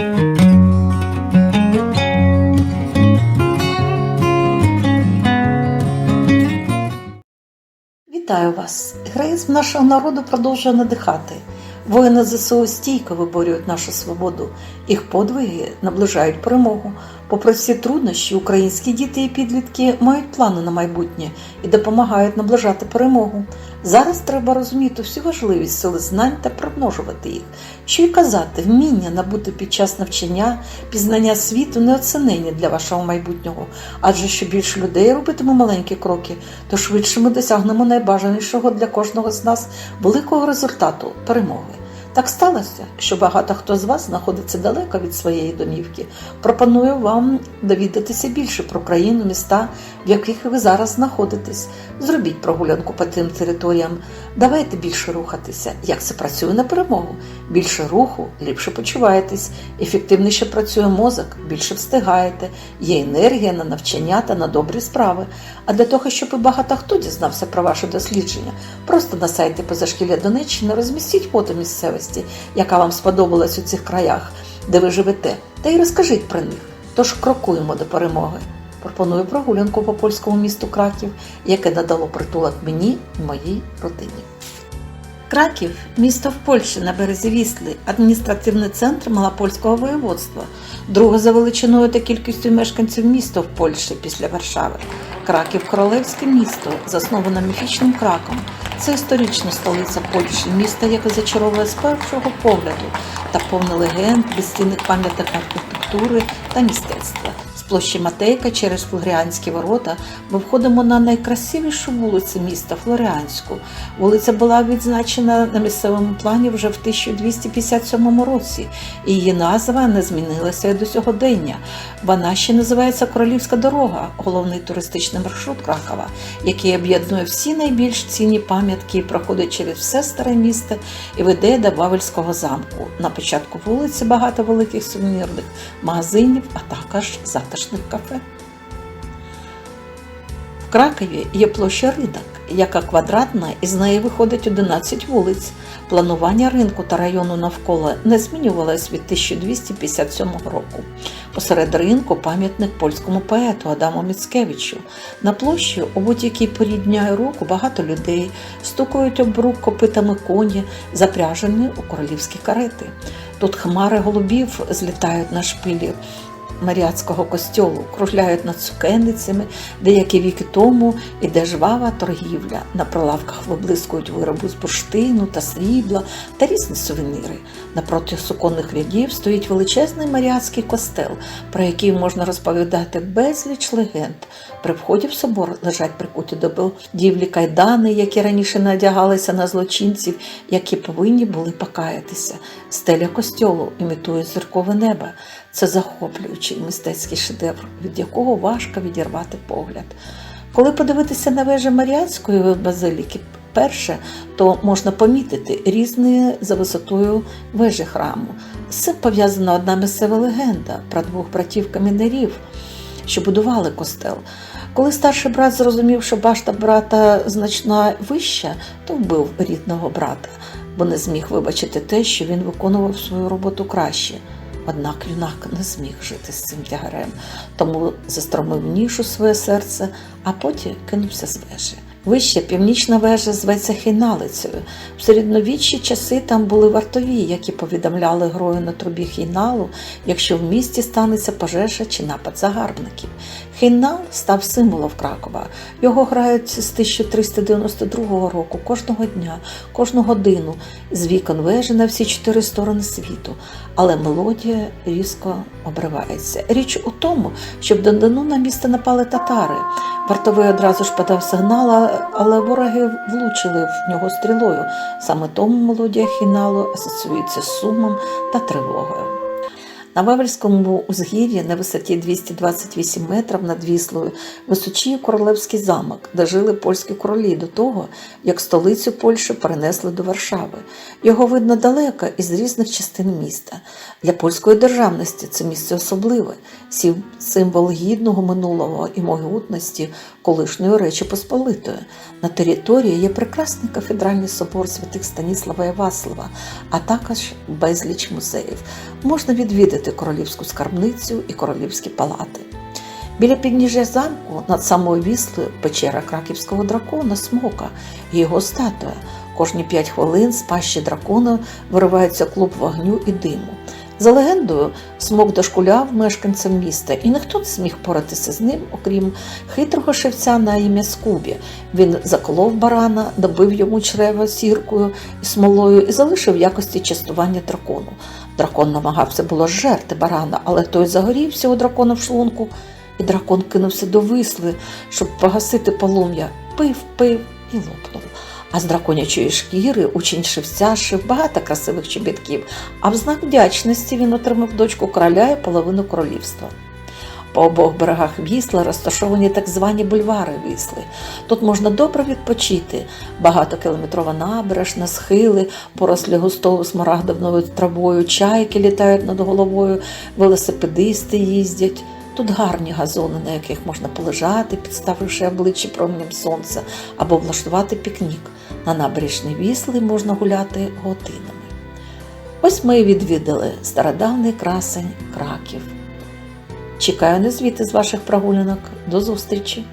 Вітаю вас! Героїзм нашого народу продовжує надихати. Воїни ЗСУ стійко виборюють нашу свободу. Їх подвиги наближають перемогу. Попри всі труднощі, українські діти і підлітки мають плани на майбутнє і допомагають наближати перемогу. Зараз треба розуміти всю важливість сили знань та примножувати їх. Що й казати, вміння набути під час навчання, пізнання світу неоцінені для вашого майбутнього. Адже що більше людей робитиме маленькі кроки, то швидше ми досягнемо найбажанішого для кожного з нас великого результату перемоги. Так сталося, що багато хто з вас знаходиться далеко від своєї домівки. Пропоную вам довідатися більше про країну, міста, в яких ви зараз знаходитесь. Зробіть прогулянку по тим територіям. Давайте більше рухатися. Як це працює на перемогу? Більше руху, ліпше почуваєтесь, ефективніше працює мозок, більше встигаєте, є енергія на навчання та на добрі справи. А для того, щоб і багато хто дізнався про ваше дослідження, просто на сайті позашкілля Донеччини розмістіть фото місцевості, яка вам сподобалась у цих краях, де ви живете, та й розкажіть про них. Тож крокуємо до перемоги. Пропоную прогулянку по польському місту Краків, яке надало притулок мені і моїй родині. Краків місто в Польщі на березі Вісли, адміністративний центр Малопольського воєводства, друге за величиною та кількістю мешканців місто в Польщі після Варшави. Краків королевське місто, засноване міфічним краком. Це історична столиця Польщі, місто, яке зачаровує з першого погляду та повне легенд, безцінних пам'яток архітектури та мистецтва. З площі Матейка через Флоріанські ворота ми входимо на найкрасивішу вулицю міста Флоріанську. Вулиця була відзначена на місцевому плані вже в 1257 році, і її назва не змінилася до сьогодення. Вона ще називається Королівська дорога, головний туристичний маршрут Кракова, який об'єднує всі найбільш цінні пам'ятки проходить через все старе місто і веде до Вавельського замку. На початку вулиці багато великих сувенірних магазинів, а також затишних кафе. В Кракові є площа ринок, яка квадратна, і з неї виходить 11 вулиць. Планування ринку та району навколо не змінювалось від 1257 року. Посеред ринку пам'ятник польському поету Адаму Міцкевичу. На площі у будь-якій порі дня і року багато людей стукають об рук копитами коні, запряжені у королівські карети. Тут хмари голубів злітають на шпилі Маріатського костьолу, кружляють над сукенницями, деякі віки тому іде жвава торгівля. На прилавках виблискують вироби з бурштину та срібла та різні сувеніри. Напроти суконних рядів стоїть величезний маріатський костел, про який можна розповідати безліч легенд. При вході в собор лежать прикуті до будівлі кайдани, які раніше надягалися на злочинців, які повинні були покаятися. Стеля костьолу імітує зіркове небо. Це захоплюючий мистецький шедевр, від якого важко відірвати погляд. Коли подивитися на вежі Маріатської базиліки, перше, то можна помітити різні за висотою вежі храму. З цим пов'язана одна місцева легенда про двох братів-камінерів, що будували костел. Коли старший брат зрозумів, що башта брата значно вища, то вбив рідного брата, бо не зміг вибачити те, що він виконував свою роботу краще. Однак юнак не зміг жити з цим тягарем, тому застромив ніж у своє серце, а потім кинувся з вежі. Вища північна вежа зветься Хейналицею. В середньовіччі часи там були вартові, які повідомляли грою на трубі Хейналу, якщо в місті станеться пожежа чи напад загарбників. Хейнал став символом Кракова. Його грають з 1392 року кожного дня, кожну годину, з вікон вежі на всі чотири сторони світу. Але мелодія різко обривається. Річ у тому, що в Дондону на місто напали татари. Вартовий одразу ж подав сигнал, але вороги влучили в нього стрілою. Саме тому мелодія хіналу асоціюється з сумом та тривогою. На Вавельському узгір'ї на висоті 228 метрів над Віслою височіє королевський замок, де жили польські королі до того, як столицю Польщі перенесли до Варшави. Його видно далеко із різних частин міста. Для польської державності це місце особливе, символ гідного минулого і могутності колишньої Речі Посполитої. На території є прекрасний кафедральний собор святих Станіслава і Васлава, а також безліч музеїв. Можна відвідати відвідати королівську скарбницю і королівські палати. Біля підніжжя замку над самою віслою печера краківського дракона Смока і його статуя. Кожні п'ять хвилин з пащі дракона виривається клуб вогню і диму. За легендою, смок дошкуляв мешканцям міста, і ніхто не зміг поратися з ним, окрім хитрого шевця на ім'я Скубі. Він заколов барана, добив йому чрева сіркою і смолою і залишив якості частування дракону. Дракон намагався було жерти барана, але той загорівся у дракона в шлунку, і дракон кинувся до висли, щоб погасити полум'я. Пив, пив і лопнув. А з драконячої шкіри учень шевця шив багато красивих чобітків, а в знак вдячності він отримав дочку короля і половину королівства. По обох берегах вісла розташовані так звані бульвари вісли. Тут можна добре відпочити. Багатокілометрова набережна, схили, порослі густою смарагдовною травою, чайки літають над головою, велосипедисти їздять. Тут гарні газони, на яких можна полежати, підставивши обличчя променем сонця, або влаштувати пікнік. На набережні вісли можна гуляти годинами. Ось ми і відвідали стародавний красень Краків. Чекаю на звіти з ваших прогулянок. До зустрічі!